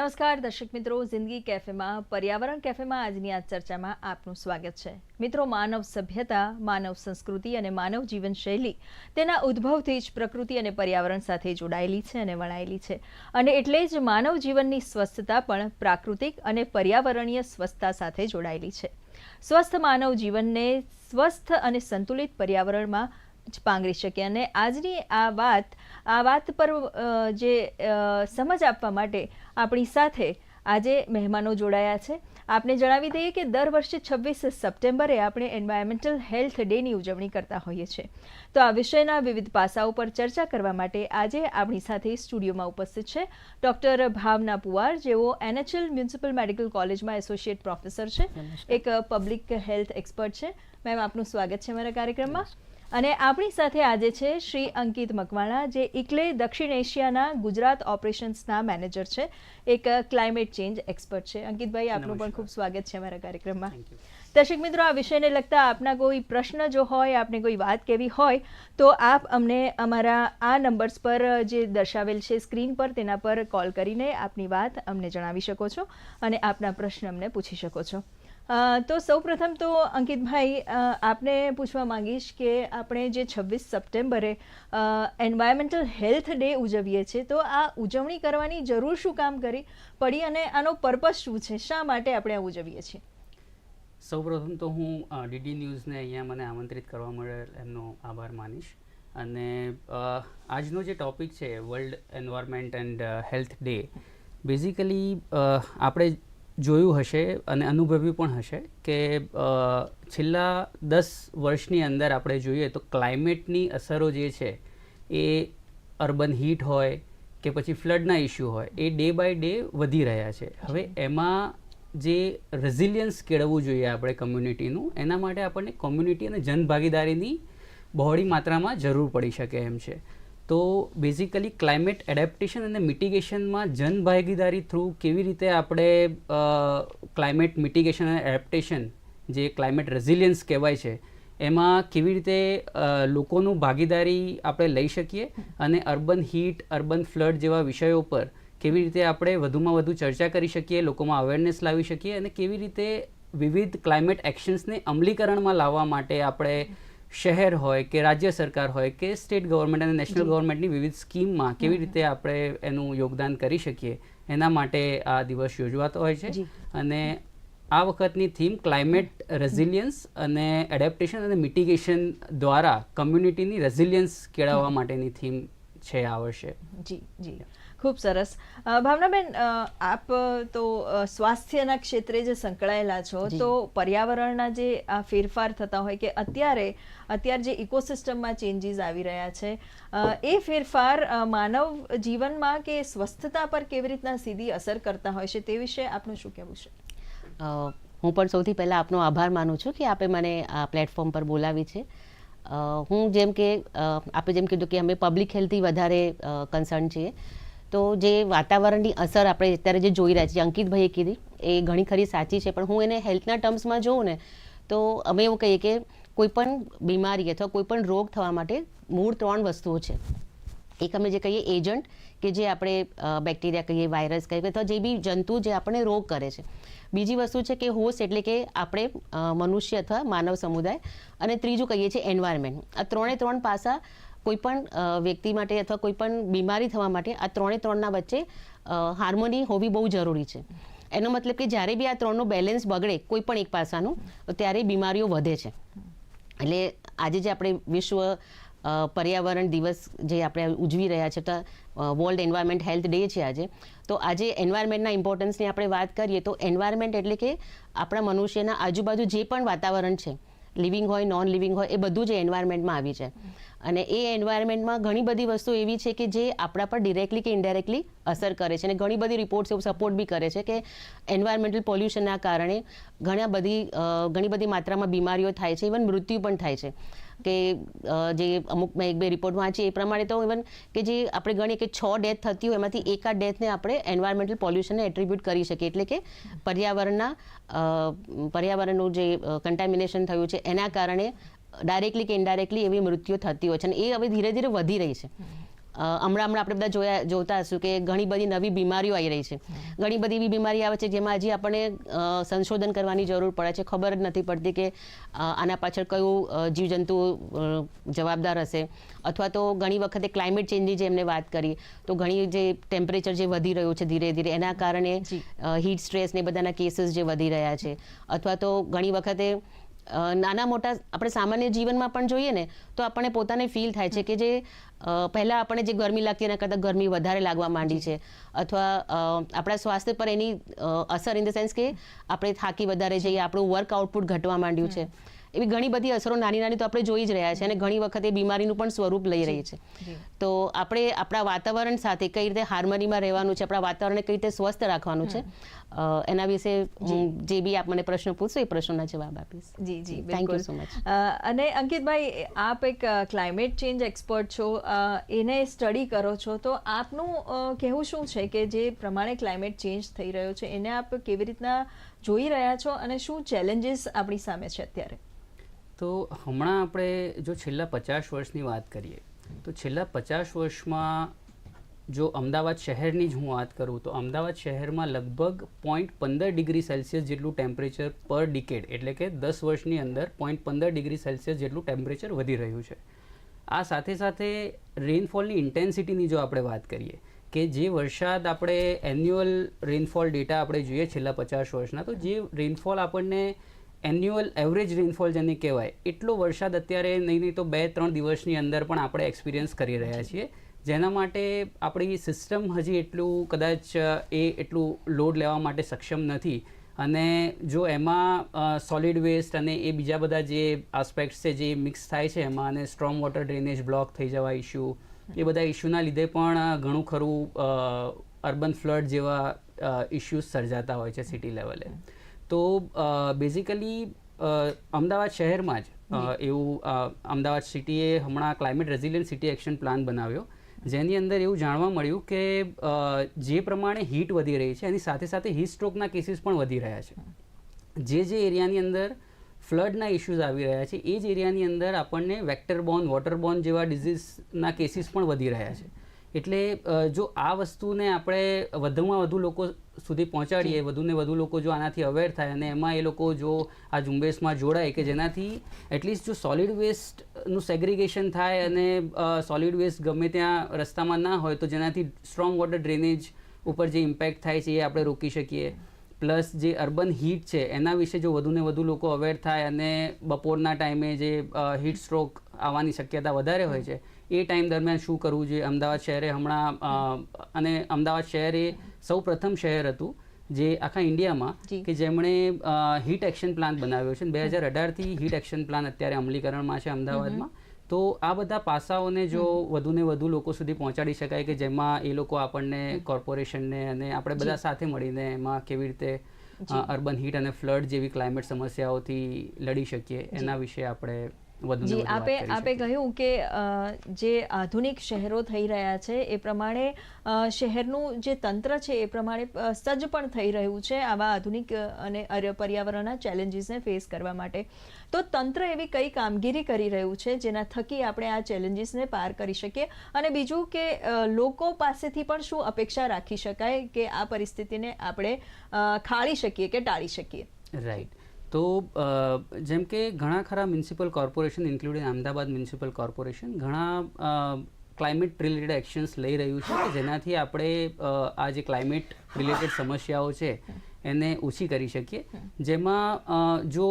નમસ્કાર, દર્શક મિત્રો. જિંદગી કેફેમાં, પર્યાવરણ કેફેમાં આજની આ ચર્ચામાં આપનું સ્વાગત છે. મિત્રો, માનવ સભ્યતા, માનવ સંસ્કૃતિ અને માનવ જીવનશૈલી તેના ઉદ્ભવથી જ પ્રકૃતિ અને પર્યાવરણ સાથે જોડાયેલી છે અને વણાયેલી છે. અને એટલે જ માનવ જીવનની સ્વસ્થતા પણ પ્રાકૃતિક અને પર્યાવરણીય સ્વસ્થતા સાથે જોડાયેલી છે. સ્વસ્થ માનવ જીવનને સ્વસ્થ અને સંતુલિત પર્યાવરણમાં જ પાંગરી શકે. અને આજની આ વાત આ વાત પર જે સમજ આપવા માટે આપણી સાથે આજે મહેમાનો જોડાયા છે. આપને જણાવી દઈએ કે દર વર્ષે છવ્વીસ સપ્ટેમ્બરે આપણે એન્વાયરમેન્ટલ હેલ્થ ડેની ઉજવણી કરતા હોઈએ છીએ. તો આ વિષયના વિવિધ પાસાઓ પર ચર્ચા કરવા માટે આજે આપણી સાથે સ્ટુડિયોમાં ઉપસ્થિત છે ડૉક્ટર ભાવના પુવાર જેઓ એનએચએલ મ્યુનિસિપલ મેડિકલ કોલેજમાં એસોસિએટ પ્રોફેસર છે. એક પબ્લિક હેલ્થ એક્સપર્ટ છે. મેમ આપનું સ્વાગત છે મારા કાર્યક્રમમાં. અને આપણી સાથે આજે છે શ્રી અંકિત મકવાણા જે ઇકલે દક્ષિણ એશિયાના ગુજરાત ઓપરેશન્સના મેનેજર છે. એક ક્લાઇમેટ ચેન્જ એક્સપર્ટ છે. અંકિતભાઈ આપનું પણ ખૂબ સ્વાગત છે અમારા કાર્યક્રમમાં. દર્શક મિત્રો આ વિષયને લગતા આપના કોઈ પ્રશ્ન જો હોય આપને કોઈ વાત કેવી હોય તો આપ અમને અમારા આ નંબર્સ પર જે દર્શાવેલ છે સ્ક્રીન પર તેના પર કોલ કરીને આપની વાત અમને જણાવી શકો છો અને આપના પ્રશ્ન અમને પૂછી શકો છો. તો સૌપ્રથમ તો, અંકિતભાઈ આપને પૂછવા માંગીશ કે આપણે જે છવ્વીસ સપ્ટેમ્બરે એન્વાયરમેન્ટલ હેલ્થ ડે ઉજવીએ છીએ, તો આ ઉજવણી કરવાની જરૂર શું કામ કરી, પડી અને આનો પર્પસ શું છે? શા માટે આપણે આ ઉજવીએ છીએ? સૌપ્રથમ તો હું ડીડી ન્યૂઝને અહીંયા મને આમંત્રિત કરવા મળેલ એમનો આભાર માનીશ. અને આજનો જે ટોપિક છે world environment and health day basically આપણે જોયું હશે અને અનુભવ્યું પણ હશે કે છેલ્લા દસ વર્ષની અંદર આપણે જોઈએ તો ક્લાઇમેટની અસરો જે છે એ અર્બન હીટ હોય કે પછી ફ્લડના ઇસ્યુ હોય એ ડે બાય ડે વધી રહ્યા છે. હવે એમાં જે રેઝિલિયન્સ કેળવવું જોઈએ આપણે કમ્યુનિટીનું એના માટે આપણને કોમ્યુનિટી અને જનભાગીદારીની બહોળી માત્રામાં જરૂર પડી શકે એમ છે. તો બેઝિકલી ક્લાઇમેટ એડેપ્ટેશન અને મિટિગેશનમાં જનભાગીદારી થ્રુ કેવી રીતે આપણે ક્લાઇમેટ મિટિગેશન અને એડેપ્ટેશન જે ક્લાઇમેટ રેઝિલિયન્સ કહેવાય છે, એમાં કેવી રીતે લોકોનું ભાગીદારી આપણે લઈ શકીએ અને અર્બન હીટ અર્બન ફ્લડ જેવા વિષયો પર કેવી રીતે આપણે વધુમાં વધુ ચર્ચા કરી શકીએ, લોકોમાં અવેરનેસ લાવી શકીએ અને કેવી રીતે વિવિધ ક્લાઇમેટ એક્શન્સને અમલીકરણમાં લાવવા માટે આપણે શહેર હોય કે રાજ્ય સરકાર હોય કે સ્ટેટ ગવર્મેન્ટ અને નેશનલ ગવર્મેન્ટની વિવિધ સ્કીમમાં કેવી રીતે આપણે એનું યોગદાન કરી શકીએ એના માટે આ દિવસ યોજવાતો હોય છે. અને આ વખતની થીમ ક્લાઇમેટ રેઝિલિયન્સ અને એડેપ્ટેશન અને મિટિગેશન દ્વારા કમ્યુનિટીની રેઝિલિયન્સ કેળવવા માટેની થીમ છે આ વર્ષે. જી જી. ખૂબ સરસ. ભાવનાબેન આપ તો સ્વાસ્થ્યના ક્ષેત્રે જે સંકળાયેલા છો તો પર્યાવરણના જે આ ફેરફાર થતા હોય કે અત્યારે અત્યારે જે ઇકોસિસ્ટમમાં ચેન્જીસ આવી રહ્યા છે એ ફેરફાર માનવ જીવનમાં કે સ્વસ્થતા પર કેવી રીતના સીધી અસર કરતા હોય છે તે વિશે આપનું શું કહેવું છે? હું પણ સૌથી પહેલાં આપનો આભાર માનું છું કે આપે મને આ પ્લેટફોર્મ પર બોલાવી છે. હું જેમ કે આપે જેમ કીધું કે અમે પબ્લિક હેલ્થથી વધારે કન્સર્ન છીએ. તો જે વાતાવરણની અસર આપણે અત્યારે જે જોઈ રહ્યા છીએ, અંકિતભાઈએ કીધી, એ ઘણી ખરી સાચી છે, પણ હું એને હેલ્થના ટર્મ્સમાં જોઉં ને, તો અમે એવું કહીએ કે કોઈ પણ બીમારી અથવા કોઈ પણ રોગ થવા માટે મૂળ ત્રણ વસ્તુઓ છે. એક અમે જે કહીએ એજન્ટ કે જે આપણે બેક્ટેરિયા કહીએ, વાયરસ કહીએ અથવા જે બી જંતુ જે આપણને રોગ કરે છે. બીજી વસ્તુ છે કે હોસ્ટ એટલે કે આપણે મનુષ્ય અથવા માનવ સમુદાય અને ત્રીજું કહીએ છીએ એન્વાયરમેન્ટ. આ ત્રણે ત્રણ પાસા કોઈ પણ વ્યક્તિ માટે અથવા કોઈ પણ બીમારી થવા માટે આ ત્રણે ત્રણના વચ્ચે હાર્મોની હોવી બહુ જરૂરી છે. એનો મતલબ કે જ્યારે બી આ ત્રણનું બેલેન્સ બગડે કોઈ પણ એક પાસાનું ત્યારે બીમારીઓ વધે છે. એટલે આજે જે આપણે વિશ્વ પર્યાવરણ દિવસ જે આપણે ઉજવી રહ્યા છે, તો વર્લ્ડ એન્વાયરમેન્ટ હેલ્થ ડે છે આજે, તો આજે એન્વાયરમેન્ટના ઇમ્પોર્ટન્સની આપણે વાત કરીએ, તો એન્વાયરમેન્ટ એટલે કે આપણા મનુષ્યના આજુબાજુ જે પણ વાતાવરણ છે લિવિંગ હોય નોન લિવિંગ હોય, એ બધું જ એન્વાયરમેન્ટમાં આવી છે. અને એ એન્વાયરમેન્ટમાં ઘણી બધી વસ્તુ એવી છે કે જે આપણા પર ડિરેક્ટલી કે ઇન્ડાયરેક્ટલી અસર કરે છે. અને ઘણી બધી રિપોર્ટ્સ એવું સપોર્ટ બી કરે છે કે એન્વાયરમેન્ટલ પોલ્યુશનના કારણે ઘણા બધી ઘણી બધી માત્રામાં બીમારીઓ થાય છે. ઇવન મૃત્યુ પણ થાય છે. કે જે અમુક મેં એક બે રિપોર્ટ વાંચી એ પ્રમાણે તો ઇવન કે જે આપણે ગણીએ કે છ ડેથ થતી હોય, એમાંથી એકાદ ડેથને આપણે એન્વાયરમેન્ટલ પોલ્યુશનને એટ્રીબ્યુટ કરી શકીએ. એટલે કે પર્યાવરણના પર્યાવરણનું જે કન્ટામિનેશન થયું છે, એના કારણે ડાયરેક્ટલી કે ઇનડાયરેક્ટલી એવી મૃત્યુ થતી હોય છે અને એ હવે ધીરે ધીરે વધી રહી છે. હમણાં હમણાં આપણે બધા જોયા જોતા હશું કે ઘણી બધી નવી બીમારીઓ આવી રહી છે. ઘણી બધી એવી બીમારી આવે છે જેમાં હજી આપણને સંશોધન કરવાની જરૂર પડે છે. ખબર જ નથી પડતી કે આના પાછળ કયું જીવજંતુ જવાબદાર હશે. અથવા તો ઘણી વખતે ક્લાઇમેટ ચેન્જની જે એમને વાત કરી તો ઘણી જે ટેમ્પરેચર જે વધી રહ્યું છે ધીરે ધીરે એના કારણે હીટ સ્ટ્રેસ ને બધાના કેસીસ જે વધી રહ્યા છે. અથવા તો ઘણી વખતે નાના મોટા આપણે સામાન્ય જીવનમાં પણ જોઈએ ને તો આપણને પોતાને ફીલ થાય છે કે જે પહેલાં આપણે જે ગરમી લાગતી એના કરતાં ગરમી વધારે લાગવા માંડી છે. અથવા આપણા સ્વાસ્થ્ય પર એની અસર ઇન ધ સેન્સ કે આપણે થાકી વધારે જઈએ આપણું વર્ક આઉટપુટ ઘટવા માંડ્યું છે. એવી ઘણી બધી અસરો નાની નાની તો આપણે જોઈ જ રહ્યા છે અને ઘણી વખત એ બીમારીનું પણ સ્વરૂપ લઈ રહી છે. તો આપણે આપણા વાતાવરણ સાથે કઈ રીતે હાર્મનીમાં રહેવાનું છે આપણા વાતાવરણને કઈ રીતે સ્વસ્થ રાખવાનું છે એના વિશે હું જે. બી આપ મને પ્રશ્ન પૂછશો એ પ્રશ્નોના જવાબ આપીશ. જી જી થેન્ક યુ સો મચ અને અંકિતભાઈ આપ એક ક્લાઇમેટ ચેન્જ એક્સપર્ટ છો. એને સ્ટડી કરો છો. તો આપનું કહેવું શું છે કે જે પ્રમાણે ક્લાઇમેટ ચેન્જ થઈ રહ્યો છે એને આપ કેવી રીતના જોઈ રહ્યા છો અને શું ચેલેન્જીસ આપણી સામે છે અત્યારે? તો હમણાં આપણે જો છેલ્લા પચાસ વર્ષની વાત કરીએ તો છેલ્લા પચાસ વર્ષમાં જો અમદાવાદ શહેરની જ હું વાત કરું તો અમદાવાદ શહેરમાં લગભગ પોઈન્ટ પંદર ડિગ્રી સેલ્સિયસ જેટલું ટેમ્પરેચર પર ડિકેડ એટલે કે દસ વર્ષની અંદર પોઈન્ટ પંદર ડિગ્રી સેલ્સિયસ જેટલું ટેમ્પરેચર વધી રહ્યું છે. આ સાથે સાથે રેઇનફોલની ઇન્ટેન્સિટીની જો આપણે વાત કરીએ કે જે વરસાદ આપણે એન્યુઅલ રેઇનફોલ ડેટા આપણે જોઈએ છેલ્લા પચાસ વર્ષના, તો જે રેઇનફોલ આપણને એન્યુઅલ એવરેજ રેઇનફોલ જેને કહેવાય, એટલો વરસાદ અત્યારે નહીં નહીં તો બે, ત્રણ દિવસની અંદર પણ આપણે એક્સપિરિયન્સ કરી રહ્યા છીએ. જેના માટે આપણી સિસ્ટમ હજી એટલું કદાચ એ એટલું લોડ લેવા માટે સક્ષમ નથી. અને જો એમાં સોલિડ વેસ્ટ અને એ બીજા બધા જે આસ્પેક્ટ્સ છે જે મિક્સ થાય છે એમાં અને સ્ટ્રોંગ વોટર ડ્રેનેજ બ્લોક થઈ જવા ઇસ્યુ એ બધા ઇસ્યુના લીધે પણ ઘણું ખરું અર્બન ફ્લડ જેવા ઇસ્યુઝ સર્જાતા હોય છે સિટી લેવલે તો બેઝિકલી અમદાવાદ શહેરમાં જ એવું અમદાવાદ સિટીએ હમણાં climate resilient city action plan બનાવ્યો. જેની અંદર એવું જાણવા મળ્યું કે જે પ્રમાણે હીટ વધી રહી છે, એની સાથે સાથે હીટ સ્ટ્રોકના કેસીસ પણ વધી રહ્યા છે. જે જે એરિયાની અંદર ફ્લડના ઇશ્યુઝ આવી રહ્યા છે, એ જ એરિયાની અંદર આપણને વેક્ટર બોર્ન વોટર બોર્ન જેવા ડિઝીઝના કેસીસ પણ વધી રહ્યા છે. એટલે જો આ વસ્તુને આપણે વધુમાં વધુ લોકો સુધી પહોંચાડીએ વધુને વધુ લોકો જો આનાથી અવેર થાય અને એમાં એ લોકો જો આ ઝુંબેશમાં જોડાય કે જેનાથી એટલીસ્ટ જો સોલિડ વેસ્ટનું સેગ્રિગેશન થાય અને સોલિડ વેસ્ટ ગમે ત્યાં રસ્તામાં ના હોય તો જેનાથી સ્ટ્રોંગ વોટર ડ્રેનેજ ઉપર જે ઇમ્પેક્ટ થાય છે એ આપણે રોકી શકીએ. પ્લસ જે અર્બન હીટ છે એના વિશે જો વધુને વધુ લોકો અવેર થાય અને બપોરના ટાઈમે જે હીટ સ્ટ્રોક આવવાની શક્યતા વધારે હોય છે એ ટાઈમ દરમિયાન શું કરવું જોઈએ? અમદાવાદ શહેરે હમણાં અને અમદાવાદ શહેર એ સૌ પ્રથમ શહેર હતું જે આખા ઇન્ડિયામાં કે જેમણે હીટ એક્શન પ્લાન બનાવ્યો છે. બે હજાર અઢારથી હીટ એક્શન પ્લાન અત્યારે અમલીકરણમાં છે અમદાવાદમાં. તો આ બધા પાસાઓને જો વધુને વધુ લોકો સુધી પહોંચાડી શકાય કે જેમાં એ લોકો આપણને કોર્પોરેશનને અને આપણે બધા સાથે મળીને એમાં કેવી રીતે અર્બન હીટ અને ફ્લડ જેવી ક્લાઇમેટ સમસ્યાઓથી લડી શકીએ એના વિશે આપણે જી આપે આપે કહ્યું કે જે આધુનિક શહેરો થઈ રહ્યા છે એ પ્રમાણે શહેરનું જે તંત્ર છે એ પ્રમાણે સજ્જ પણ થઈ રહ્યું છે આવા આધુનિક અને પર્યાવરણના ચેલેન્જીસને ફેસ કરવા માટે. તો તંત્ર એવી કઈ કામગીરી કરી રહ્યું છે જેના થકી આપણે આ ચેલેન્જીસને પાર કરી શકીએ? અને બીજું કે લોકો પાસેથી પણ શું અપેક્ષા રાખી શકાય કે આ પરિસ્થિતિને આપણે ખાળી શકીએ કે ટાળી શકીએ? રાઈટ તો જેમ કે ઘણા ખરા municipal corporation including Ahmedabad municipal corporation ઘણા ક્લાઇમેટ રિલેટેડ એક્શન્સ લઈ રહ્યું છે કે જેનાથી આપણે આ જે ક્લાઇમેટ રિલેટેડ સમસ્યાઓ છે એને ઓછી કરી શકીએ. જેમાં જો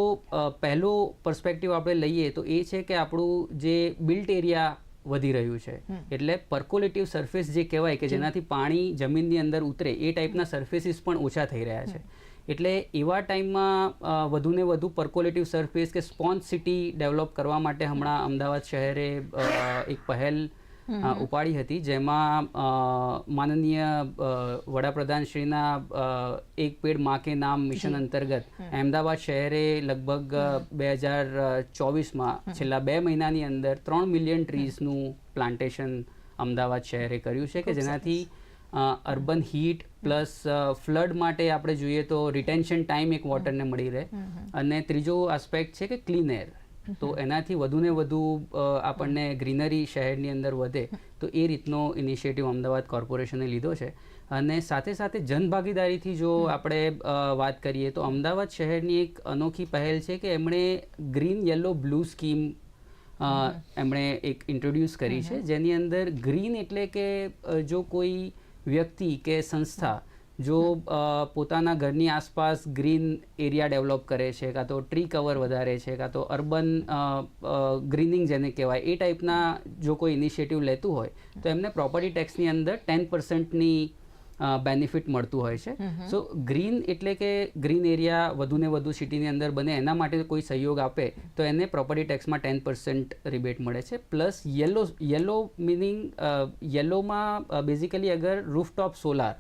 પહેલો પર્સપેક્ટિવ આપણે લઈએ તો એ છે કે આપણું જે બિલ્ટ એરિયા વધી રહ્યું છે. એટલે પર્કોલેટિવ સરફેસ જે કહેવાય કે જેનાથી પાણી જમીનની અંદર ઉતરે એ ટાઈપના સરફેસીસ પણ ઓછા થઈ રહ્યા છે. એટલે એવા ટાઈમમાં વધુને વધુ પર્કોલેટિવ સરફેસ કે સ્પોન્જ સિટી ડેવલપ કરવા માટે હમણાં અમદાવાદ શહેરે એક પહેલ ઉપાડી હતી જેમાં માનનીય વડાપ્રધાનશ્રીના વડાપ્રધાન શ્રીના એક પેડ મા કે નામ મિશન અંતર્ગત અમદાવાદ શહેરે લગભગ બે હજાર ચોવીસમાં છેલ્લા બે મહિનાની અંદર ત્રણ મિલિયન ટ્રીઝનું પ્લાન્ટેશન અમદાવાદ શહેરે કર્યું છે કે જેનાથી અર્બન હીટ પ્લસ ફ્લડ માટે આપણે જોઈએ તો રિટેન્શન ટાઈમ એક વોટરને મળી રહે. અને ત્રીજો આસ્પેક્ટ છે કે ક્લીન એર તો એનાથી વધુ ને વધુ આપણને ગ્રીનરી શહેરની અંદર વધે તો એ રીતનો ઇનિશિયેટિવ અમદાવાદ કોર્પોરેશને લીધો છે. અને સાથે સાથે જનભાગીદારીથી જો આપણે વાત કરીએ તો અમદાવાદ શહેરની એક અનોખી પહેલ છે કે એમણે ગ્રીન યલો બ્લુ સ્કીમ એમણે એક ઇન્ટ્રોડ્યુસ કરી છે. જેની અંદર ગ્રીન એટલે કે જો કોઈ વ્યક્તિ કે સંસ્થા જો પોતાના ઘરની આસપાસ ગ્રીન એરિયા ડેવલપ કરે છે, કાં તો ટ્રી કવર વધારે છે, કાં તો અર્બન ગ્રીનિંગ જેને કહેવાય, એ ટાઈપના જો કોઈ ઇનિશિયેટિવ લેતું હોય, તો એમને પ્રોપર્ટી ટેક્સની અંદર ટેન પર્સન્ટની બેનિફિટ મળતું હોય છે. સો ગ્રીન એટલે કે ગ્રીન એરિયા વધુ ને વધુ સિટીની અંદર બને એના માટે કોઈ સહયોગ આપે તો એને પ્રોપર્ટી ટેક્સમાં ટેન પર્સન્ટ રિબેટ મળે છે. પ્લસ યલો યલો મિનિંગ યલોમાં બેઝિકલી અગર રૂફટોપ સોલાર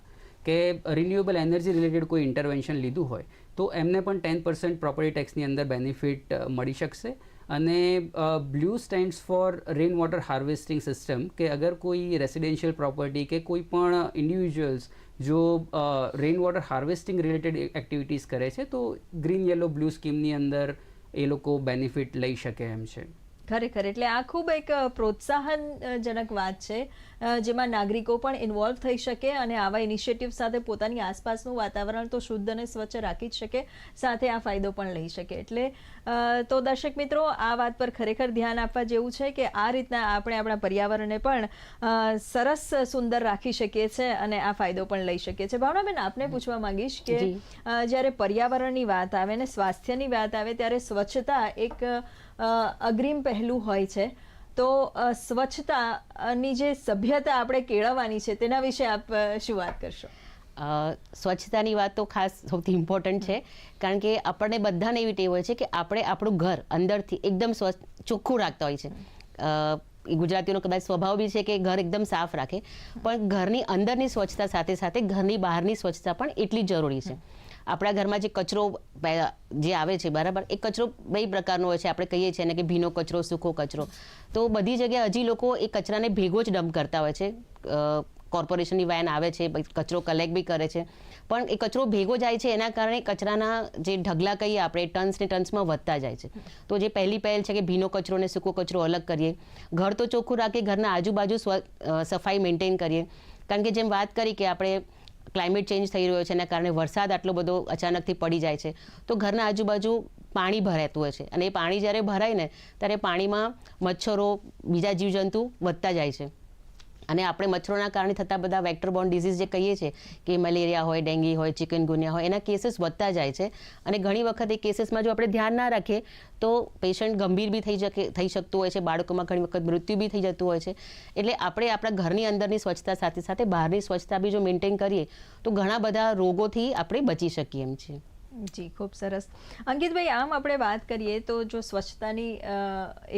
કે રિન્યુએબલ એનર્જી રિલેટેડ કોઈ ઇન્ટરવેન્શન લીધું હોય તો એમને પણ ટેન પર્સન્ટ પ્રોપર્ટી ટેક્સની અંદર બેનિફિટ મળી શકશે. અને blue stands for rain water harvesting system કે અગર કોઈ રેસિડેન્શિયલ પ્રોપર્ટી કે કોઈ પણ ઇન્ડિવિજ્યુઅલ્સ જો rain water harvesting related activities કરે છે, તો ગ્રીન યલો બ્લુ સ્કીમની અંદર એ લોકો બેનિફિટ લઈ શકે એમ છે. ખરેખર. એટલે આ ખૂબ એક પ્રોત્સાહનજનક વાત છે. જેમાં નાગરિકો પણ ઇન્વોલ્વ થઈ શકે અને આવા ઇનિશિયેટિવ સાથે પોતાની આસપાસનું વાતાવરણ તો શુદ્ધ અને સ્વચ્છ રાખી જ શકે સાથે આ ફાયદો પણ લઈ શકે. એટલે તો દર્શક મિત્રો આ વાત પર ખરેખર ધ્યાન આપવા જેવું છે કે આ રીતના આપણે આપણા પર્યાવરણને પણ સરસ સુંદર રાખી શકીએ છીએ અને આ ફાયદો પણ લઈ શકીએ છીએ ભાવનાબેન આપને પૂછવા માંગીશ કે જ્યારે પર્યાવરણની વાત આવે ને સ્વાસ્થ્યની વાત આવે ત્યારે સ્વચ્છતા એક અગ્રીમ પહેલું હોય છે. તો સ્વચ્છતાની જે સભ્યતા આપણે કેળવવાની છે, તેના વિશે આપ શું વાત કરશો? સ્વચ્છતાની વાત તો ખાસ સૌથી ઇમ્પોર્ટન્ટ છે. કારણ કે આપણને બધાને એવી ટેવ હોય છે કે આપણે આપણું ઘર અંદરથી એકદમ સ્વચ્છ, ચોખ્ખું રાખતા હોય છે. ગુજરાતીઓનો કદાચ સ્વભાવ બી છે કે ઘર એકદમ સાફ રાખે. પણ ઘરની અંદરની સ્વચ્છતા સાથે સાથે ઘરની બહારની સ્વચ્છતા પણ એટલી જરૂરી છે. આપણા ઘરમાં જે કચરો જે આવે છે, બરાબર? એ કચરો બે પ્રકારનો હોય છે. આપણે કહીએ છીએ ને કે ભીનો કચરો સૂકો કચરો. તો બધી જગ્યાએ હજી લોકો એ કચરાને ભેગો જ ડમ્પ કરતા હોય છે. કોર્પોરેશનની વેન આવે છે કચરો કલેક્ટ બી કરે છે. પણ એ કચરો ભેગો જાય છે, એના કારણે કચરાના જે ઢગલા કહીએ આપણે, ટન્સ ટન્સમાં વધતા જાય છે. તો જે પહેલી પહેલ છે કે ભીનો કચરો ને સૂકો કચરો અલગ કરીએ. ઘર તો ચોખ્ખું રાખીએ, ઘરના આજુબાજુ સફાઈ મેન્ટેન કરીએ. કારણ કે જેમ વાત કરી કે આપણે ક્લાઇમેટ ચેન્જ થઈ રહ્યો છે એના કારણે વરસાદ આટલો બધો અચાનકથી પડી જાય છે. તો ઘરના આજુબાજુ પાણી ભરાતું હોય છે અને એ પાણી જ્યારે ભરાય ને, ત્યારે પાણીમાં મચ્છરો, બીજા જીવજંતુ વધતા જાય છે. અને આપણે મચ્છરોના કારણે થતા બધા વેક્ટર વેક્ટરબોર્ન ડિઝીઝ જે કહીએ છીએ કે મલેરિયા હોય ડેન્ગ્યુ હોય ચિકનગુનિયા હોય, એના કેસીસ વધતા જાય છે. અને ઘણી વખત એ કેસીસમાં જો આપણે ધ્યાન ના રાખીએ, તો પેશન્ટ ગંભીર બી થઈ શકે થઈ શકતું હોય છે. બાળકોમાં ઘણી વખત મૃત્યુ બી થઈ જતું હોય છે. એટલે આપણે આપણા ઘરની અંદરની સ્વચ્છતા સાથે સાથે બહારની સ્વચ્છતા બી જો મેન્ટેન કરીએ, તો ઘણા બધા રોગોથી આપણે બચી શકીએ એમ છીએ. જી, ખૂબ સરસ. અંકિતભાઈ, આમ આપણે વાત કરીએ તો જો સ્વચ્છતાની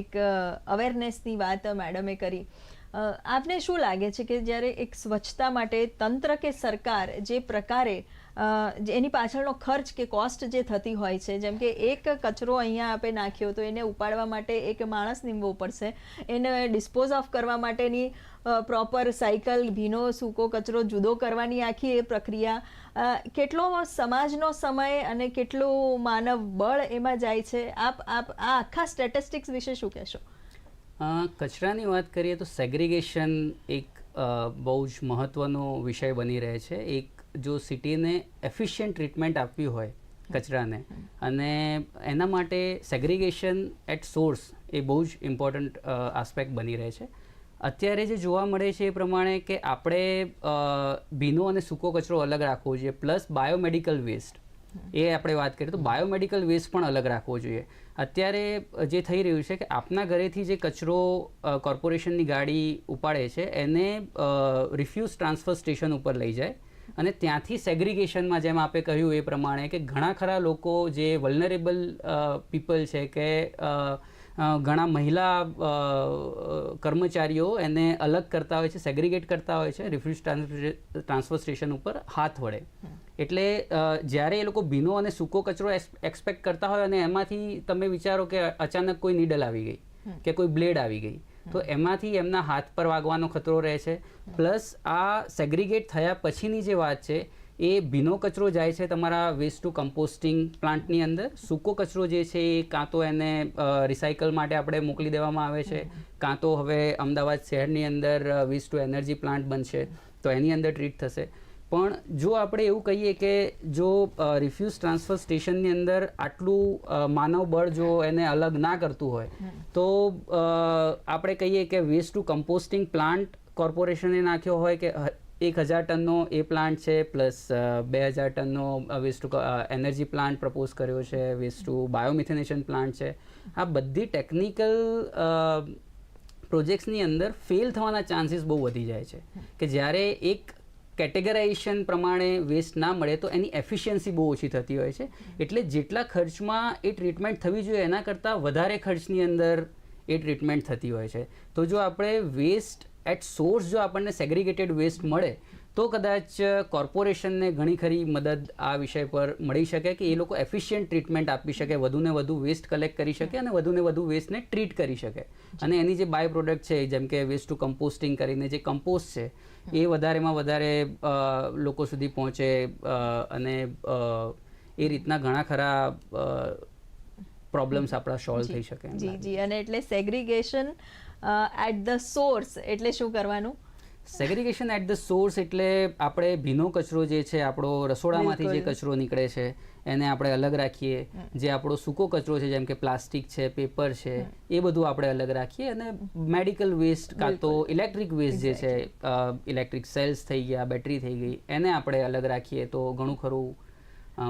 એક અવેરનેસની વાત મેડમે કરી આપને શું લાગે છે કે જ્યારે એક સ્વચ્છતા માટે તંત્ર કે સરકાર જે પ્રકારે એની પાછળનો ખર્ચ કે કોસ્ટ જે થતી હોય છે, જેમ કે એક કચરો અહીંયા આપે નાખ્યો તો એને ઉપાડવા માટે એક માણસ નીમવો પડશે, એને ડિસ્પોઝ ઓફ કરવા માટેની પ્રોપર સાયકલ ભીનો, સૂકો કચરો જુદો કરવાની આખી એ પ્રક્રિયા કેટલો સમાજનો સમય અને કેટલું માનવ બળ એમાં જાય છે? આપ આપ આ આખા સ્ટેટિસ્ટિક્સ વિશે શું કહેશો? કચરાની વાત કરીએ તો સેગ્રિગેશન એક બહુ જ મહત્ત્વનો વિષય બની રહે છે. એક, જો સિટીને એફિશિયન્ટ ટ્રીટમેન્ટ આપવી હોય કચરાને, અને એના માટે સેગ્રિગેશન એટ સોર્સ એ બહુ જ ઇમ્પોર્ટન્ટ આસ્પેક્ટ બની રહે છે. અત્યારે જે જોવા મળે છે એ પ્રમાણે કે આપણે ભીનો અને સૂકો કચરો અલગ રાખવો જોઈએ પ્લસ બાયોમેડિકલ વેસ્ટ એ આપણે વાત કરીએ તો બાયોમેડિકલ વેસ્ટ પણ અલગ રાખવો જોઈએ. અત્યારે જે થઈ રહ્યું છે કે આપના ઘરેથી જે કચરો કોર્પોરેશનની ગાડી ઉપાડે છે, એને રિફ્યુઝ ટ્રાન્સફર સ્ટેશન ઉપર લઈ જાય અને ત્યાંથી સેગ્રિગેશનમાં જેમ આપે કહ્યું એ પ્રમાણે કે ઘણા ખરા લોકો જે વલ્નરેબલ પીપલ છે કે ઘણા મહિલા કર્મચારીઓ એને અલગ કરતા હોય છે સેગ્રિગેટ કરતા હોય છે રિફ્યુઝ ટ્રાન્સફર સ્ટેશન ઉપર હાથ વડે. એટલે જ્યારે એ લોકો ભીનો અને સૂકો કચરો એક્સપેક્ટ કરતા હોય અને એમાંથી તમે વિચારો કે અચાનક કોઈ નીડલ આવી ગઈ કે કોઈ બ્લેડ આવી ગઈ તો એમાંથી એમના હાથ પર વાગવાનો ખતરો રહે છે. પ્લસ આ સેગ્રિગેટ થયા પછીની જે વાત છે એ ભીનો કચરો જાય છે તમારા વેસ્ટ ટુ કમ્પોસ્ટિંગ પ્લાન્ટની અંદર. સૂકો કચરો જે છે એ કાં તો એને રિસાયકલ માટે આપણે મોકલી દેવામાં આવે છે કાં તો હવે અમદાવાદ શહેરની અંદર વેસ્ટ ટુ એનર્જી પ્લાન્ટ બનશે તો એની અંદર ટ્રીટ થશે. પણ જો આપણે એવું કહીએ કે જો રિફ્યુઝ ટ્રાન્સફર સ્ટેશનની અંદર આટલું માનવ બળ જો એને અલગ ના કરતું હોય તો આપણે કહીએ કે વેસ્ટ ટુ કમ્પોસ્ટિંગ પ્લાન્ટ કોર્પોરેશને નાખ્યો હોય કે એક હજાર ટનનો એ પ્લાન્ટ છે, પ્લસ બે હજાર ટનનો waste to energy plant propose કર્યો છે વેસ્ટ ટુ બાયોમિથેનેશન પ્લાન્ટ છે. આ બધી ટેકનિકલ પ્રોજેક્ટ્સની અંદર ફેલ થવાના ચાન્સીસ બહુ વધી જાય છે. કે જ્યારે એક કેટેગરાઇઝેશન પ્રમાણે વેસ્ટ ના મળે તો એની એફિશિયન્સી બહુ ઓછી થતી હોય છે. એટલે જેટલા ખર્ચમાં એ ટ્રીટમેન્ટ થવી જોઈએ, એના કરતાં વધારે ખર્ચની અંદર એ ટ્રીટમેન્ટ થતી હોય છે. તો જો આપણે વેસ્ટ એટ સોર્સ જો આપણને સેગ્રિગેટેડ વેસ્ટ મળે તો કદાચ કોર્પોરેશનને ઘણી ખરી મદદ આ વિષય પર મળી શકે કે એ લોકો એફિશિયન્ટ ટ્રીટમેન્ટ આપી શકે વધુને વધુ વેસ્ટ કલેક્ટ કરી શકે અને વધુને વધુ વેસ્ટને ટ્રીટ કરી શકે. અને એની જે બાય પ્રોડક્ટ છે જેમ કે વેસ્ટ ટુ કમ્પોસ્ટિંગ કરીને જે કમ્પોસ્ટ છે એ વધારેમાં વધારે લોકો સુધી પહોંચે અને એ રીતના ઘણા ખરા પ્રોબ્લેમ્સ આપણા સોલ્વ થઈ શકે જી જી. અને એટલે સેગ્રીગેશન એટ ધ સોર્સ એટલે શું કરવાનું? સેગ્રિગેશન એટ ધ સોર્સ એટલે આપણે ભીનો કચરો જે છે આપણો રસોડામાંથી જે કચરો નીકળે છે એને આપણે અલગ રાખીએ. જે આપણો સૂકો કચરો છે જેમ કે પ્લાસ્ટિક છે પેપર છે એ બધું આપણે અલગ રાખીએ અને મેડિકલ વેસ્ટ કાં તો ઇલેક્ટ્રિક વેસ્ટ જે છે ઇલેક્ટ્રિક સેલ્સ થઈ ગયા બેટરી થઈ ગઈ એને આપણે અલગ રાખીએ તો ઘણું ખરું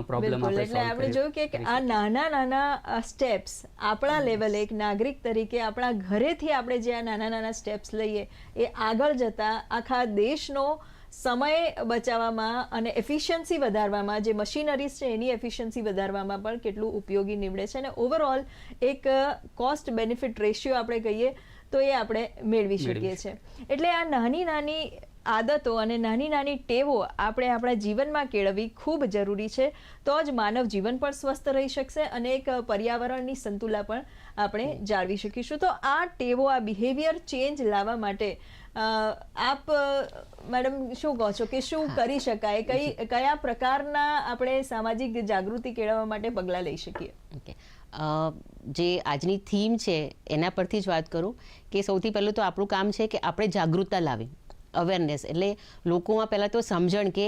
પ્રોબ્લેમ આપણે એટલે આપણે જોયું કે આ નાના નાના સ્ટેપ્સ આપણા લેવલે એક નાગરિક તરીકે આપણા ઘરેથી આપણે જે આ નાના નાના સ્ટેપ્સ લઈએ એ આગળ જતા આખા દેશનો સમય બચાવવામાં અને એફિશિયન્સી વધારવામાં જે મશીનરીઝ છે એની એફિશિયન્સી વધારવામાં પણ કેટલું ઉપયોગી નીવડે છે. અને ઓવરઓલ એક કોસ્ટ બેનિફિટ રેશિયો આપણે કહીએ તો એ આપણે મેળવી શકીએ. છીએ. એટલે આ નાની નાની આદતો અને નાની નાની ટેવો આપણે આપણા જીવનમાં કેળવવી ખૂબ જરૂરી છે. તો જ માનવ જીવન પણ સ્વસ્થ રહી શકશે અને એક પર્યાવરણની સંતુલા પણ આપણે જાળવી શકીશું. તો આ ટેવો આ બિહેવિયર ચેન્જ લાવવા માટે આપ મેડમ શું કહો છો કે શું કરી શકાય? કઈ કયા પ્રકારના આપણે સામાજિક જાગૃતિ કેળવવા માટે પગલાં લઈ શકીએ? ઓકે. જે આજની થીમ છે એના પરથી જ વાત કરું કે સૌથી પહેલું તો આપણું કામ છે કે આપણે જાગૃતતા લાવી અવેરનેસ એટલે લોકોમાં પહેલાં તો સમજણ કે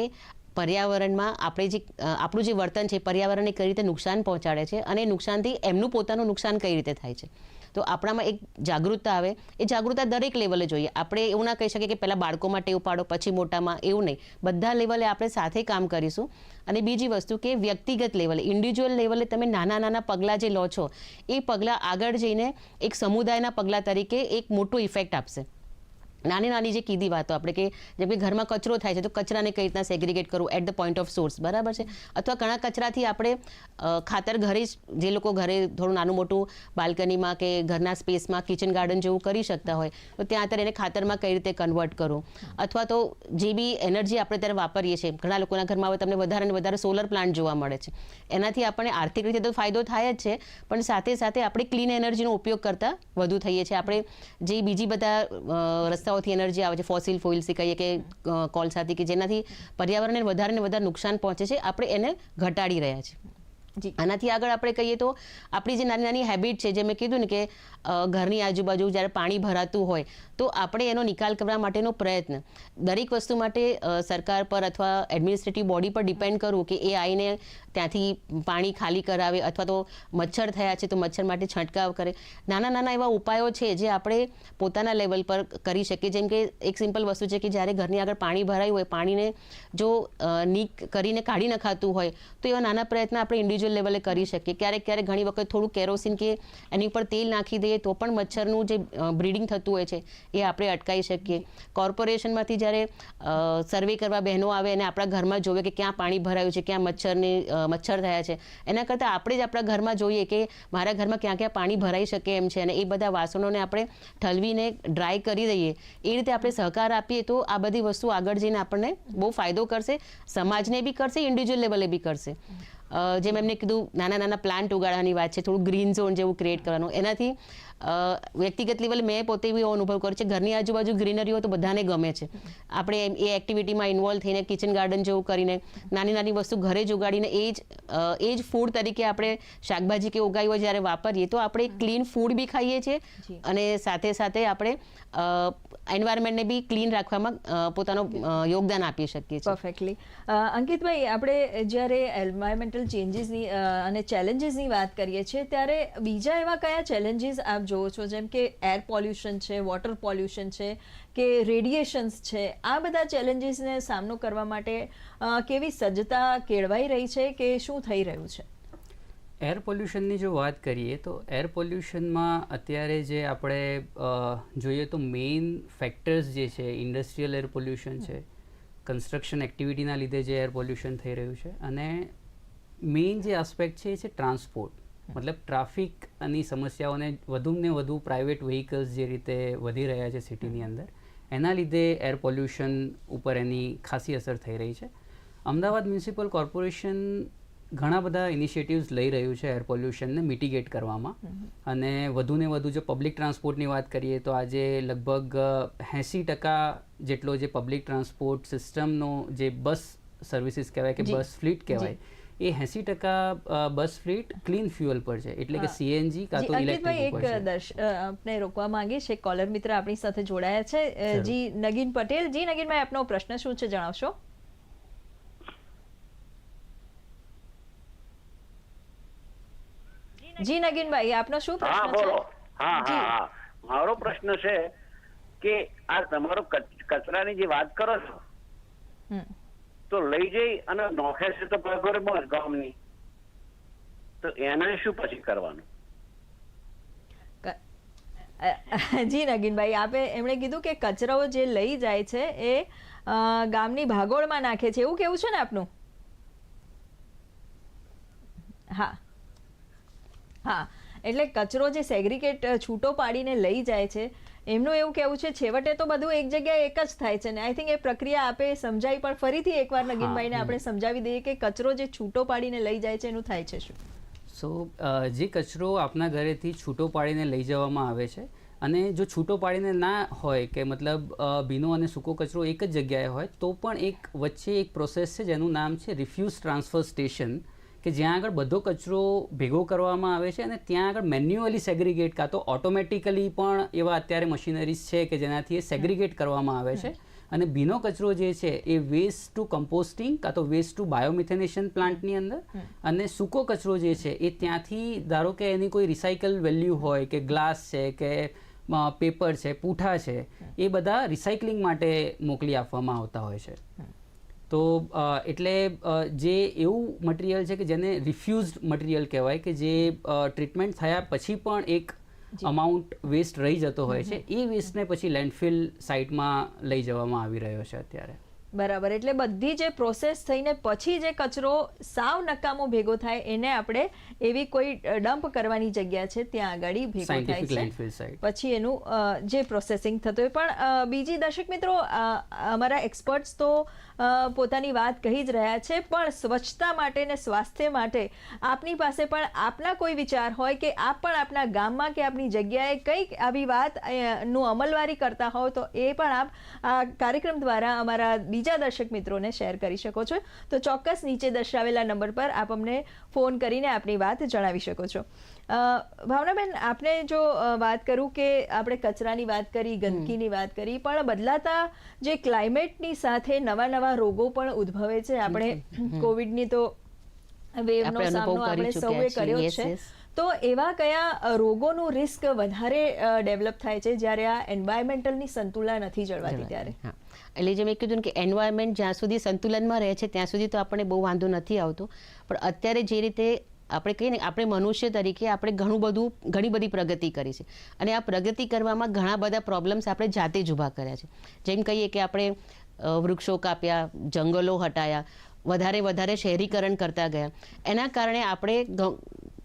પર્યાવરણમાં આપણે જે આપણું જે વર્તન છે, પર્યાવરણને કઈ રીતે નુકસાન પહોંચાડે છે અને નુકસાનથી એમનું પોતાનું નુકસાન કઈ રીતે થાય છે. તો આપણામાં એક જાગૃતતા આવે. એ જાગૃતતા દરેક લેવલે જોઈએ. આપણે એવું ના કહી શકીએ કે પહેલાં બાળકોમાં ટેવ પાડો પછી મોટામાં એવું નહીં. બધા લેવલે આપણે સાથે કામ કરીશું. અને બીજી વસ્તુ કે વ્યક્તિગત લેવલે ઇન્ડિવિજ્યુઅલ લેવલે તમે નાના નાના પગલાં જે લો છો, એ પગલાં આગળ જઈને એક સમુદાયના પગલાં તરીકે એક મોટું ઇફેક્ટ આપશે. નાની નાની જે કીધી વાતો આપણે કે જેમ કે ઘરમાં કચરો થાય છે તો કચરાને કઈ રીતના સેગ્રિગેટ કરવું at the point of source બરાબર છે? અથવા ઘણા કચરાથી આપણે ખાતર ઘરે જ જે લોકો ઘરે થોડું નાનું મોટું બાલ્કનીમાં કે ઘરના સ્પેસમાં કિચન ગાર્ડન જેવું કરી શકતા હોય તો ત્યાં અત્યારે એને ખાતરમાં કઈ રીતે કન્વર્ટ કરવું અથવા તો જે બી એનર્જી આપણે ત્યારે વાપરીએ છીએ ઘણા લોકોના ઘરમાં હવે તમને વધારે ને વધારે સોલર પ્લાન્ટ જોવા મળે છે. એનાથી આપણને આર્થિક રીતે તો ફાયદો થાય જ છે પણ સાથે સાથે આપણે ક્લીન એનર્જીનો ઉપયોગ કરતા વધુ થઈએ છીએ. આપણે જે બીજી બધા અ, રસ્તાઓથી એનર્જી આવે છે ફોસિલ ફોઇલ્સથી કહીએ કે કોલસાથી કે જેનાથી પર્યાવરણને વધારે ને વધારે નુકસાન પહોંચે છે આપણે એને ઘટાડી રહ્યા છીએ જી. આનાથી આગળ આપણે કહીએ તો આપણી જે નાની નાની હેબિટ છે જે મેં કીધું ને કે ઘરની આજુબાજુ જ્યારે પાણી ભરાતું હોય તો આપણે એનો નિકાલ કરવા માટેનો પ્રયત્ન. દરેક વસ્તુ માટે સરકાર પર અથવા એડમિનિસ્ટ્રેટિવ બોડી પર ડિપેન્ડ કરવું કે એ આવીને ત્યાંથી પાણી ખાલી કરાવે અથવા તો મચ્છર થયા છે તો મચ્છર માટે છંટકાવ કરે. નાના નાના એવા ઉપાયો છે જે આપણે પોતાના લેવલ પર કરી શકીએ. જેમ કે એક સિમ્પલ વસ્તુ છે કે જ્યારે ઘરની આગળ પાણી ભરાયું હોય, પાણીને જો નીક કરીને કાઢી નખાતું હોય, તો એવા નાના પ્રયત્ન આપણે ઇન્ડિવિજ્યુઅલ લેવલે કરી શકીએ. ક્યારેક ક્યારેક ઘણી વખત થોડું કેરોસીન કે એની ઉપર તેલ નાખી દઈએ તો પણ મચ્છરનું જે બ્રીડિંગ થતું હોય છે એ આપણે અટકાવી શકીએ. કોર્પોરેશનમાંથી જ્યારે સર્વે કરવા બહેનો આવે અને આપણા ઘરમાં જોવે કે ક્યાં પાણી ભરાયું છે, ક્યાં મચ્છરની મચ્છર થયા છે, એના કરતાં આપણે જ આપણા ઘરમાં જોઈએ કે મારા ઘરમાં ક્યાં ક્યાં પાણી ભરાઈ શકે એમ છે અને એ બધા વાસણોને આપણે ઠલવીને ડ્રાય કરી દઈએ. એ રીતે આપણે સહકાર આપીએ તો આ બધી વસ્તુ આગળ જઈને આપણને બહુ ફાયદો કરશે, સમાજને બી કરશે ઇન્ડિવિજ્યુઅલ લેવલે બી કરશે. જેમ એમને કીધું નાના નાના પ્લાન્ટ ઉગાડવાની વાત છે, થોડું ગ્રીન ઝોન જેવું ક્રિએટ કરવાનું. એનાથી વ્યક્તિગત લેવલે મેં પોતે એવો અનુભવ કર્યો છે. ઘરની આજુબાજુ ગ્રીનરી હોય તો બધાને ગમે છે. આપણે એ એક્ટિવિટીમાં ઇન્વોલ્વ થઈને કિચન ગાર્ડન જેવું કરીને નાની નાની વસ્તુ ઘરે જ ઉગાડીને એ જ એ જ ફૂડ તરીકે આપણે શાકભાજી કે ઉગાવી હોય જ્યારે વાપરીએ તો આપણે ક્લીન ફૂડ બી ખાઈએ છીએ અને સાથે સાથે આપણે એન્વાયરમેન્ટને બી ક્લીન રાખવામાં પોતાનું પોતાનો યોગદાન આપી શકીએ છીએ. પરફેક્ટલી અંકિતભાઈ આપણે જ્યારે એન્વાયરમેન્ટલ ચેન્જીસની અને ચેલેન્જીસની વાત કરીએ છીએ ત્યારે બીજા એવા કયા ચેલેન્જીસ આપ જોવો છો, જેમ કે એર પોલ્યુશન છે વોટર પોલ્યુશન છે, કે રેડિયેશન્સ છે, આ બધા ચેલેન્જીસને સામનો કરવા માટે કેવી સજ્જતા કેળવાઈ રહી છે કે શું થઈ રહ્યું છે? એર પોલ્યુશનની જો વાત કરીએ તો એર પોલ્યુશનમાં અત્યારે જે આપણે જોઈએ તો મેઇન ફેક્ટર્સ જે છે ઇન્ડસ્ટ્રીયલ એર પોલ્યુશન છે કન્સ્ટ્રક્શન એક્ટિવિટીના લીધે જે એર પોલ્યુશન થઈ રહ્યું છે, અને મેઇન જે આસ્પેક્ટ છે એ છે ટ્રાન્સપોર્ટ મતલબ ટ્રાફિકની સમસ્યાઓને વધુને વધુ પ્રાઇવેટ વ્હીકલ્સ જે રીતે વધી રહ્યા છે સિટીની અંદર એના લીધે એર પોલ્યુશન ઉપર એની ખાસી અસર થઈ રહી છે. અમદાવાદ મ્યુનિસિપલ કોર્પોરેશન ઘણા બધા ઇનિશિયેટિવ્સ લઈ રહ્યું છે એર પોલ્યુશનને મિટિગેટ કરવામાં. અને વધુને વધુ જો પબ્લિક ટ્રાન્સપોર્ટની વાત કરીએ તો આજે લગભગ એંસી ટકા જેટલો જે પબ્લિક ટ્રાન્સપોર્ટ સિસ્ટમનો જે બસ સર્વિસીસ કહેવાય કે બસ ફ્લીટ કહેવાય એ એસી ટકા બસ ફ્લીટ ક્લીન ફ્યુઅલ પર છે. એટલે કે. સીએનજી કાં તો ઇલેક્ટ્રિક એક ઉપર છે. આપણે રોકવા માંગીએ છીએ. કોલર મિત્ર આપણી સાથે જોડાયા છે. જી નગીન પટેલ. જી નગીનભાઈ આપનો પ્રશ્ન શું છે? જણાવશો. જી નગીનભાઈ આપનો શું પ્રશ્ન છે? હા હા હા. મારો પ્રશ્ન છે કે આ તમારો કચરાની જે વાત કરો છો હમ. તો લઈ જઈ અને નોખે તો પગર બસ ગામની. તો એને શું પછી કરવાનું? જી નગીનભાઈ, આપે એમણે કીધું કે કચરો જે લઈ જાય છે એ ગામની ભાગોળમાં નાખે છે. એવું કેવું છે ને આપનું? હા. હા. એટલે કચરો જે સેગ્રિકેટ છૂટો પાડીને લઈ જાય છે એમનું એવું કેવું છે છેવટે તો બધું એક જગ્યાએ એક જ થાય છે ને. આઈ થિંક એ પ્રક્રિયા આપે સમજાવી પણ ફરીથી એકવાર નગીનભાઈને આપણે સમજાવી દઈએ કે કચરો જે છૂટો પાડીને લઈ જાય છે એનું થાય છે શું? સો જે કચરો આપના ઘરેથી છૂટો પાડીને લઈ જવામાં આવે છે અને જો છૂટો પાડીને ના હોય કે મતલબ ભીનો અને સૂકો કચરો એક જ જગ્યાએ હોય તો પણ એક વચ્ચે એક પ્રોસેસ છે જેનું નામ છે રિફ્યુઝ ટ્રાન્સફર સ્ટેશન કે જ્યાં આગળ બધો કચરો ભેગો કરવામાં આવે છે અને ત્યાં આગળ મેન્યુઅલી સેગ્રીગેટ કાં તો ઓટોમેટિકલી પણ એવા અત્યારે મશીનરીઝ છે કે જેનાથી એ સેગ્રીગેટ કરવામાં આવે છે. અને ભીનો કચરો જે છે એ વેસ્ટ ટુ કમ્પોસ્ટિંગ કાં તો વેસ્ટ ટુ બાયોમિથેનેશન પ્લાન્ટની અંદર અને સૂકો કચરો જે છે એ ત્યાંથી ધારો કે એની કોઈ રિસાયકલ વેલ્યુ હોય કે ગ્લાસ છે કે પેપર છે પૂઠા છે એ બધા રિસાયકલિંગ માટે મોકલી આપવામાં આવતા હોય છે. તો એટલે જે એવું મટીરિયલ છે કે જેને રિફ્યુઝડ મટીરિયલ કહેવાય કે જે ટ્રીટમેન્ટ થયા પછી પણ એક અમાઉન્ટ વેસ્ટ રહી જતો હોય છે એ વેસ્ટને પછી લેન્ડફિલ સાઇટમાં લઈ જવામાં આવી રહ્યો છે અત્યારે. બરાબર. એટલે બધી જે પ્રોસેસ થઈને પછી જે કચરો સાવ નકામો ભેગો થાય એને આપણે એવી કોઈ ડમ્પ કરવાની જગ્યા છે ત્યાં આગળ ભેગો થાય છે. પછી એનું જે પ્રોસેસિંગ થતું હોય. પણ બીજી દર્શક મિત્રો અમારા એક્સપર્ટ્સ તો પોતાની વાત કહી જ રહ્યા છે પણ સ્વચ્છતા માટે ને સ્વાસ્થ્ય માટે આપની પાસે પણ આપના કોઈ વિચાર હોય કે આપ પણ આપના ગામમાં કે આપની જગ્યાએ કંઈક આવી વાતનું અમલવારી કરતા હોવ તો એ પણ આપ આ કાર્યક્રમ દ્વારા અમારા બીજા દર્શક મિત્રોને શેર કરી શકો છો. તો ચોક્કસ નીચે દર્શાવેલા નંબર પર આપ અમને ફોન કરીને આપની વાત જણાવી શકો છો. ભાવનાબેન આપને જો વાત કરું કે આપણે કચરાની વાત કરી ગંદકીની વાત કરી પણ બદલાતા જે ક્લાઇમેટની સાથે નવા નવા રોગો પણ ઉદ્ભવે છે. આપણે કોવિડની તો વેવનો સામનો આપણે સૌએ કર્યો છે. તો એવા કયા રોગોનું રિસ્ક વધારે ડેવલપ થાય છે જ્યારે આ એન્વાયરમેન્ટલની સંતુલા નથી જળવાતી ત્યારે? એટલે જે મેં કીધું ને કે એન્વાયરમેન્ટ જ્યાં સુધી સંતુલનમાં રહે છે ત્યાં સુધી તો આપણને બહુ વાંધો નથી આવતો. પણ અત્યારે જે રીતે આપણે કહીએ ને આપણે મનુષ્ય તરીકે આપણે ઘણું બધું ઘણી બધી પ્રગતિ કરી છે. અને આ પ્રગતિ કરવામાં ઘણા બધા પ્રોબ્લેમ્સ આપણે જાતે જ ઊભા કર્યા છે. જેમ કહીએ કે આપણે વૃક્ષો કાપ્યા જંગલો હટાયા વધારે વધારે શહેરીકરણ કરતા ગયા. એના કારણે આપણે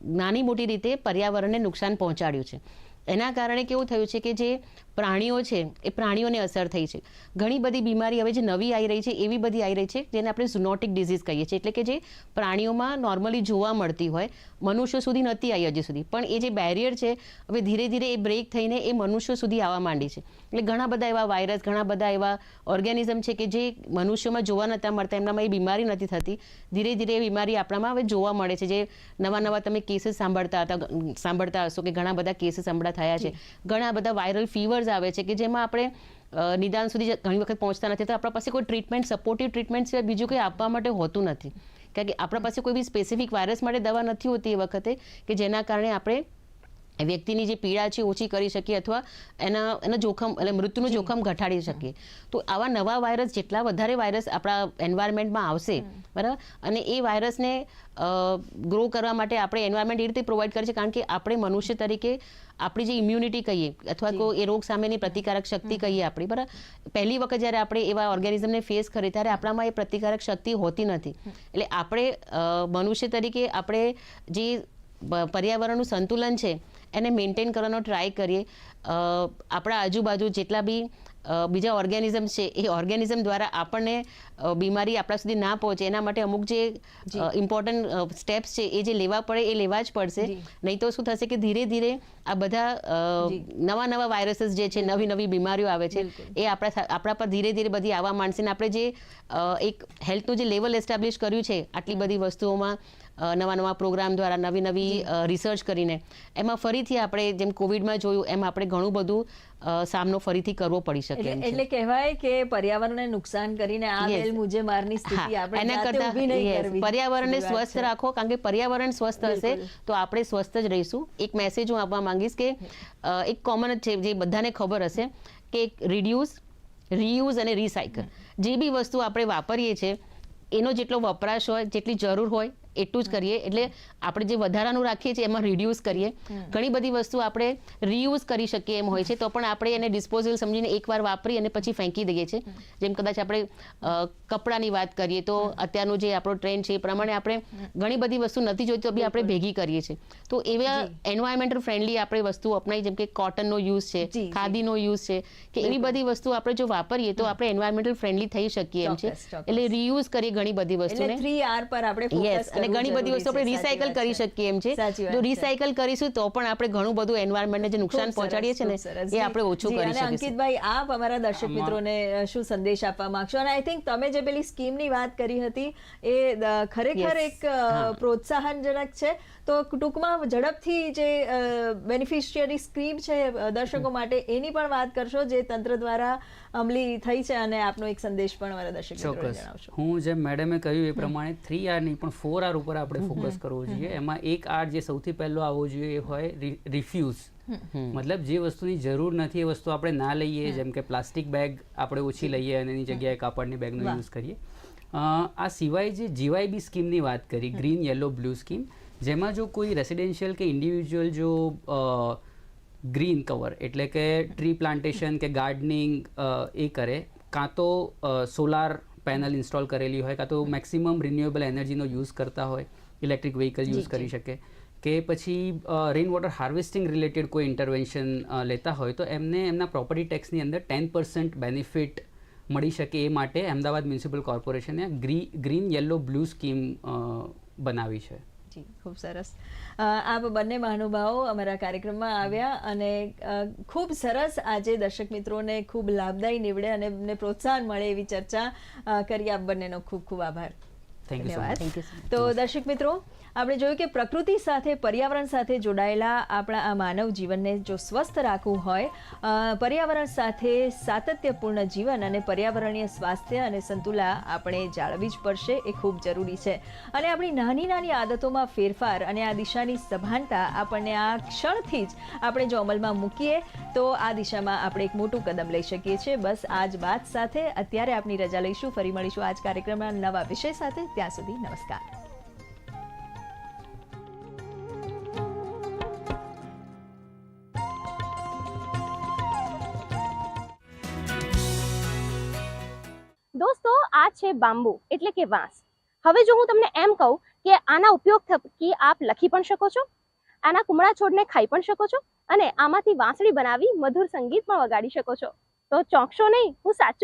નાની મોટી રીતે પર્યાવરણને નુકસાન પહોંચાડ્યું છે. એના કારણે કેવું થયું છે કે જે પ્રાણીઓ છે એ પ્રાણીઓને અસર થઈ છે. ઘણી બધી બીમારી હવે જે નવી આવી રહી છે એવી બધી આવી રહી છે જેને આપણે ઝુનોટિક ડિઝીઝ કહીએ છીએ. એટલે કે જે પ્રાણીઓમાં નોર્મલી જોવા મળતી હોય મનુષ્યો સુધી નથી આવી હજી સુધી. પણ એ જે બેરિયર છે હવે ધીરે ધીરે એ બ્રેક થઈને એ મનુષ્યો સુધી આવવા માંડી છે. એટલે ઘણા બધા એવા વાયરસ ઘણા બધા એવા ઓર્ગેનિઝમ છે કે જે મનુષ્યોમાં જોવા નહોતા મળતા એમનામાં એ બીમારી નથી થતી. ધીરે ધીરે એ બીમારી આપણામાં હવે જોવા મળે છે. જે નવા નવા તમે કેસીસ સાંભળતા હતા સાંભળતા હશો કે ઘણા બધા કેસીસ હમણાં થયા છે. ઘણા બધા વાયરલ ફીવર્સ આવે છે કે જેમાં આપણે નિદાન સુધી ઘણી વખત પહોંચતા નથી. તો આપણા પાસે કોઈ ટ્રીટમેન્ટ, સપોર્ટિવ ટ્રીટમેન્ટ સિવાય બીજું કંઈ આપવા માટે હોતું નથી. કારણ કે આપણા પાસે કોઈ બી સ્પેસિફિક વાયરસ માટે દવા નથી હોતી એ વખતે કે જેના કારણે આપણે વ્યક્તિની જે પીડા છે ઓછી કરી શકીએ અથવા એના એના જોખમ એટલે મૃત્યુનું જોખમ ઘટાડી શકીએ. તો આવા નવા વાયરસ જેટલા વધારે વાયરસ આપણા એન્વાયરમેન્ટમાં આવશે બરાબર? અને એ વાયરસને ગ્રો કરવા માટે આપણે એન્વાયરમેન્ટ એ રીતે પ્રોવાઈડ કરીએ છીએ કારણ કે આપણે મનુષ્ય તરીકે આપણી જે ઇમ્યુનિટી કહીએ અથવા તો એ રોગ સામેની પ્રતિકારક શક્તિ કહીએ આપણી બરાબર? પહેલી વખત જ્યારે આપણે એવા ઓર્ગેનિઝમને ફેસ કરીએ ત્યારે આપણામાં એ પ્રતિકારક શક્તિ હોતી નથી. એટલે આપણે મનુષ્ય તરીકે આપણે જે પર્યાવરણનું સંતુલન છે એને મેન્ટેન કરવાનો ટ્રાય કરીએ. આપણા આજુબાજુ જેટલા બી બીજા ઓર્ગેનિઝમ છે એ ઓર્ગેનિઝમ દ્વારા આપણને બીમારી આપણા સુધી ના પહોંચે. એના માટે અમુક જે ઇમ્પોર્ટન્ટ સ્ટેપ્સ છે એ જે લેવા પડે એ લેવા જ પડશે. નહીં તો શું થશે કે ધીરે ધીરે આ બધા નવા નવા વાયરસીસ જે છે નવી નવી બીમારીઓ આવે છે એ આપણા આપણા પર ધીરે ધીરે બધી આવવા માંડશે. ને આપણે જે એક હેલ્થનું જે લેવલ એસ્ટાબ્લિશ કર્યું છે આટલી બધી વસ્તુઓમાં નવા નવા પ્રોગ્રામ દ્વારા નવી નવી રિસર્ચ કરીને. એમાં ફરીથી આપણે જેમ કોવિડમાં જોયું એમ આપણે ઘણું બધું સામનો ફરીથી કરવો પડી શકે એટલે કહેવાય કે પર્યાવરણને નુકસાન કરીને આ. બેલ મુજે મારની સ્થિતિ આપણે એના કરતા પર્યાવરણને સ્વસ્થ રાખો કારણ કે પર્યાવરણ સ્વસ્થ હશે તો આપણે સ્વસ્થ જ રહીશું. એક મેસેજ હું આપવા માંગીશ કે એક કોમન જ છે જે બધાને ખબર હશે કે રિડ્યુસ રીયુઝ અને રિસાયકલ જે બી વસ્તુ આપણે વાપરીએ છીએ એનો જેટલો વપરાશ હોય જેટલી જરૂર હોય એટલું જ કરીએ. એટલે આપણે જે વધારાનું રાખીએ છીએ એમાં રિડ્યુસ કરીએ. ઘણી બધી વસ્તુ આપણે રીયુઝ કરી શકીએ એમ હોય છે તો પણ આપણે એને ડિસ્પોઝલ સમજીને એકવાર વાપરી અને પછી ફેંકી દઈએ છીએ. જેમ કદાચ આપણે કપડાની વાત કરીએ તો અત્યારનું જે આપણો ટ્રેન્ડ છે એ પ્રમાણે આપણે ઘણી બધી વસ્તુ નથી જોઈતી તો બી આપણે ભેગી કરીએ છીએ. તો એવા એન્વાયરમેન્ટલ ફ્રેન્ડલી આપણે વસ્તુ અપનાવી જેમ કે કોટનનો યુઝ છે. ખાદીનો યુઝ છે કે એવી બધી વસ્તુ આપણે જો વાપરીએ તો આપણે એન્વાયરમેન્ટલ ફ્રેન્ડલી થઈ શકીએ એમ છે. એટલે રીયુઝ કરીએ ઘણી બધી વસ્તુને. થ્રી આર પર આપણે યસ અને ઘણી બધી વસ્તુ આપણે રિસાયકલ કરી શકીએ એમ છે. જો રિસાયકલ કરીશું તો પણ આપણે ઘણું બધું એન્વાયરમેન્ટને જે નુકસાન પહોંચાડીએ છીએ ને એ આપણે ઓછું કરી શકીએ અંકિતભાઈ આપ અમારા દર્શક મિત્રોને શું સંદેશ આપવા માંગશો? અને આઈ થિંક તમે જે પેલી સ્કીમની વાત કરી હતી એ ખરેખર એક પ્રોત્સાહનજનક છે. તો ટૂંકમાં ઝડપથી જે બેનિફિશિયરી સ્કીમ છે દર્શકો માટે એની પણ વાત કરશો જે તંત્ર દ્વારા અમલી થઈ છે અને આપનો એક સંદેશ પણ મારા દર્શક ચોક્કસ. જણાવશો. હું જેમ મેડમે કહ્યું એ પ્રમાણે થ્રી આર નહીં પણ ફોર આર ઉપર આપણે ફોકસ કરવું જોઈએ. એમાં એક આર જે સૌથી પહેલો આવવો જોઈએ એ હોય રિફ્યુઝ મતલબ જે વસ્તુની જરૂર નથી એ વસ્તુ આપણે ના લઈએ જેમ કે પ્લાસ્ટિક બેગ આપણે ઓછી લઈએ અને એની જગ્યાએ કાપડની બેગનો. યુઝ કરીએ. અ, આ સિવાય જે જીવાયબી સ્કીમની વાત કરી ગ્રીન યલો બ્લુ સ્કીમ જેમાં જો કોઈ રેસિડેન્શિયલ કે ઇન્ડિવિજ્યુઅલ જો ગ્રીન કવર એટલે કે ટ્રી પ્લાન્ટેશન કે ગાર્ડનિંગ એ કરે કાં તો સોલાર પેનલ ઇન્સ્ટોલ કરેલી હોય કાં તો મેક્સિમમ રિન્યુએબલ એનર્જીનો યુઝ કરતા હોય ઇલેક્ટ્રિક વ્હીકલ યુઝ કરી શકે કે પછી રેઇન વોટર હાર્વેસ્ટિંગ રિલેટેડ કોઈ ઇન્ટરવેન્શન લેતા હોય તો એમને એમના પ્રોપર્ટી ટેક્સની અંદર ટેન પર્સન્ટ બેનિફિટ મળી શકે એ માટે અમદાવાદ મ્યુનિસિપલ કોર્પોરેશને ગ્રી ગ્રીન યલો બ્લુ સ્કીમ બનાવી છે. જી, ખૂબ સરસ. આપ બંને મહાનુભાવો અમારા કાર્યક્રમમાં આવ્યા અને ખૂબ સરસ આજે દર્શક મિત્રોને ખૂબ લાભદાયી નીવડે અને પ્રોત્સાહન મળે એવી ચર્ચા કરી. આપ બંનેનો ખૂબ ખૂબ આભાર. Thank you. તો દર્શક મિત્રો આપણે જોયું કે પ્રકૃતિ સાથે પર્યાવરણ સાથે જોડાયેલા આપણા આ માનવ જીવનને જો સ્વસ્થ રાખવું હોય પર્યાવરણ સાથે સાતત્યપૂર્ણ જીવન અને પર્યાવરણીય સ્વાસ્થ્ય અને સંતુલા આપણે જાળવવી જ પડશે એ ખૂબ જરૂરી છે. અને આપણી નાની નાની આદતોમાં ફેરફાર અને આ દિશાની સભાનતા આપણને આ ક્ષણથી જ આપણે જો અમલમાં મૂકીએ તો આ દિશામાં આપણે એક મોટું કદમ લઈ શકીએ છીએ. બસ આજ વાત સાથે. અત્યારે આપની રજા લઈશું. ફરી મળીશું આજ કાર્યક્રમના નવા વિષય સાથે. ત્યાં સુધી નમસ્કાર. દોસ્તો, આ છે બાંબુ, એટલે કે વાંસ. હવે જો હું તમને એમ કહું કે આના ઉપયોગ થકી આપ લખી પણ શકો છો, આના કુમળા છોડને ખાઈ પણ શકો છો, અને આમાંથી વાંસળી બનાવી મધુર સંગીત પણ વગાડી શકો છો. તો ચોંકશો નહીં, હું સાચું